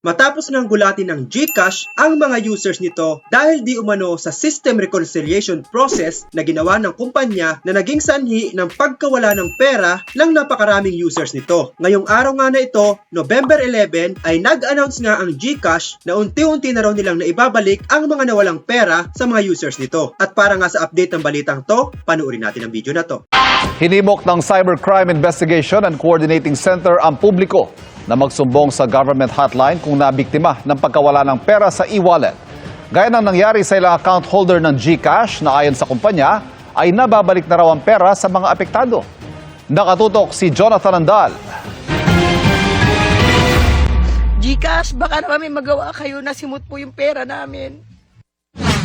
Matapos ngang gulatin ng GCash ang mga users nito dahil di umano sa system reconciliation process na ginawa ng kumpanya na naging sanhi ng pagkawala ng pera ng napakaraming users nito. Ngayong araw nga na ito, November 11, ay nag-announce nga ang GCash na unti-unti na raw nilang naibabalik ang mga nawalang pera sa mga users nito. At para nga sa update ng balitang to, panuorin natin ang video na to. Hinimok ng Cybercrime Investigation and Coordinating Center ang publiko na magsumbong sa government hotline kung nabiktima ng pagkawala ng pera sa e-wallet. Gaya ng nangyari sa ilang account holder ng GCash na ayon sa kumpanya ay nababalik na raw ang pera sa mga apektado. Nakatutok si Jonathan Andal. Gcash, baka naman may magawa kayo na simot po yung pera namin.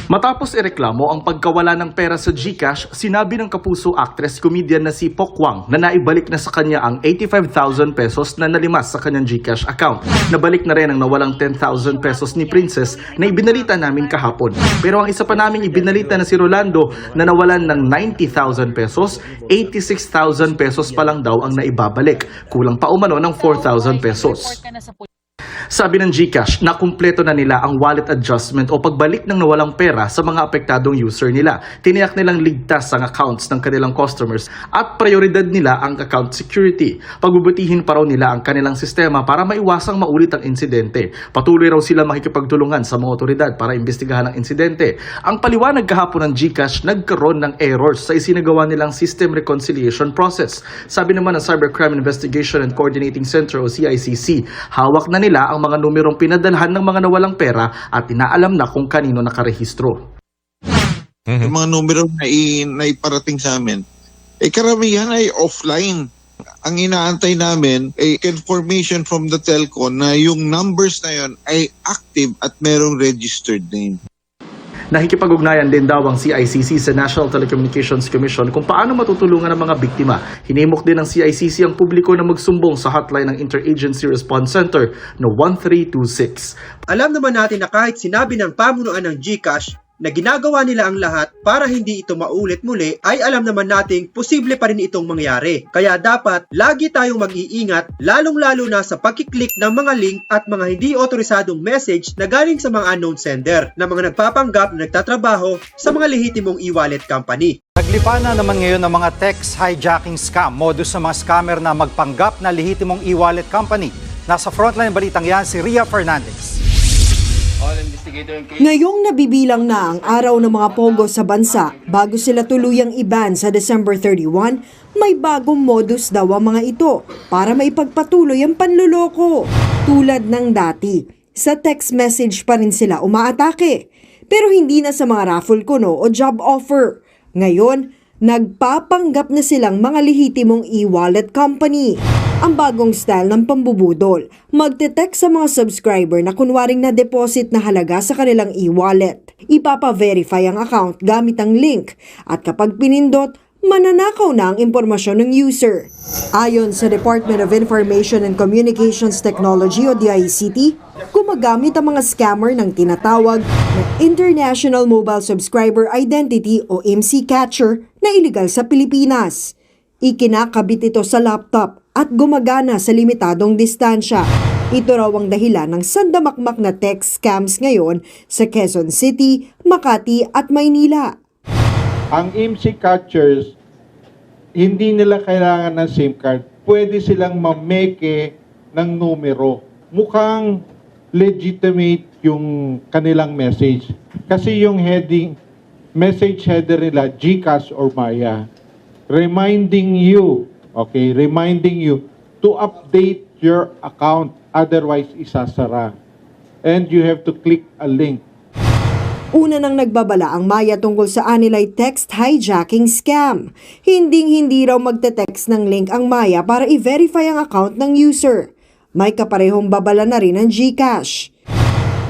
Matapos ireklamo ang pagkawala ng pera sa GCash, sinabi ng kapuso actress comedian na si Pokwang na naibalik na sa kanya ang 85,000 pesos na nalimas sa kanyang GCash account. Nabalik na rin ang nawalang 10,000 pesos ni Princess na ibinalita namin kahapon. Pero ang isa pa namin ibinalita na si Rolando na nawalan ng 90,000 pesos, 86,000 pesos pa lang daw ang naibabalik. Kulang pa umano ng 4,000 pesos. Sabi ng GCash na kumpleto na nila ang wallet adjustment o pagbalik ng nawalang pera sa mga apektadong user nila. Tiniyak nilang ligtas ang accounts ng kanilang customers at prioridad nila ang account security. Pagbubutihin pa raw nila ang kanilang sistema para maiwasang maulit ang insidente. Patuloy raw sila makikipagtulungan sa mga otoridad para imbestigahan ang insidente. Ang paliwanag kahapon ng GCash nagkaroon ng errors sa isinagawa nilang system reconciliation process. Sabi naman ng Cybercrime Investigation and Coordinating Center o CICC, hawak na nila ang mga numerong pinadalhan ng mga nawalang pera at inaalam na kung kanino nakarehistro. yung mga numero na, i, na iparating sa amin, eh karamihan ay offline. Ang inaantay namin ay confirmation from the telco na yung numbers na yon ay active at merong registered name. Nakikipag-ugnayan din daw ang CICC sa National Telecommunications Commission kung paano matutulungan ang mga biktima. Hinimok din ng CICC ang publiko na magsumbong sa hotline ng Interagency Response Center na 1326. Alam naman natin na kahit sinabi ng pamunuan ng GCash na ginagawa nila ang lahat para hindi ito maulit muli, ay alam naman nating posible pa rin itong mangyari. Kaya dapat lagi tayong mag-iingat, lalong-lalo na sa pagkiklik ng mga link at mga hindi otorisadong message na galing sa mga unknown sender na mga nagpapanggap na nagtatrabaho sa mga lehitimong e-wallet company. Naglipa na naman ngayon ng mga text hijacking scam, modus ng mga scammer na magpanggap na lehitimong e-wallet company. Nasa frontline balitang yan si Ria Fernandez. Ngayong nabibilang na ang araw ng mga pogo sa bansa bago sila tuluyang iban sa December 31, may bagong modus daw ang mga ito para maipagpatuloy ang panluloko. Tulad ng dati, sa text message pa rin sila umaatake. Pero hindi na sa mga raffle kuno o job offer. Ngayon, nagpapanggap na silang mga lehitimong e-wallet company. Ang bagong style ng pambubudol, magte-text sa mga subscriber na kunwaring na-deposit na halaga sa kanilang e-wallet. Ipapa-verify ang account gamit ang link at kapag pinindot, mananakaw na ang impormasyon ng user. Ayon sa Department of Information and Communications Technology o DICT, gumagamit ang mga scammer ng tinatawag na International Mobile Subscriber Identity o MC Catcher na iligal sa Pilipinas. Ikinakabit ito sa laptop at gumagana sa limitadong distansya. Ito raw ang dahilan ng sandamakmak na text scams ngayon sa Quezon City, Makati at Maynila. ang MC catchers, hindi nila kailangan ng SIM card. Pwede silang mameke ng numero. Mukhang legitimate yung kanilang message. Kasi yung heading, message header nila, GCash or Maya. Reminding you, okay, reminding you to update your account. Otherwise, isasara. And you have to click a link Una nang nagbabala ang Maya tungkol sa Anilay text hijacking scam. Hinding-hindi raw magte-text ng link ang Maya para i-verify ang account ng user. May kaparehong babala na rin ang GCash.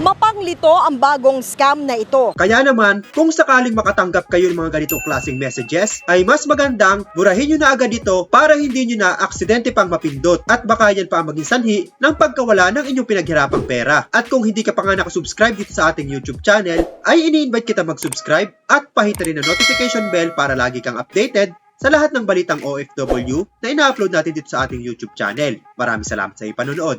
Mapanglito ang bagong scam na ito. Kaya naman, kung sakaling makatanggap kayo ng mga ganitong klaseng messages, ay mas magandang burahin nyo na agad ito para hindi nyo na aksidente pang mapindot at baka yan pa ang maging sanhi ng pagkawala ng inyong pinaghirapang pera. At kung hindi ka pa nga nakasubscribe dito sa ating YouTube channel, ay ini-invite kita mag-subscribe at pahita rin ang notification bell para lagi kang updated sa lahat ng balitang OFW na ina-upload natin dito sa ating YouTube channel. Maraming salamat sa ipanonood.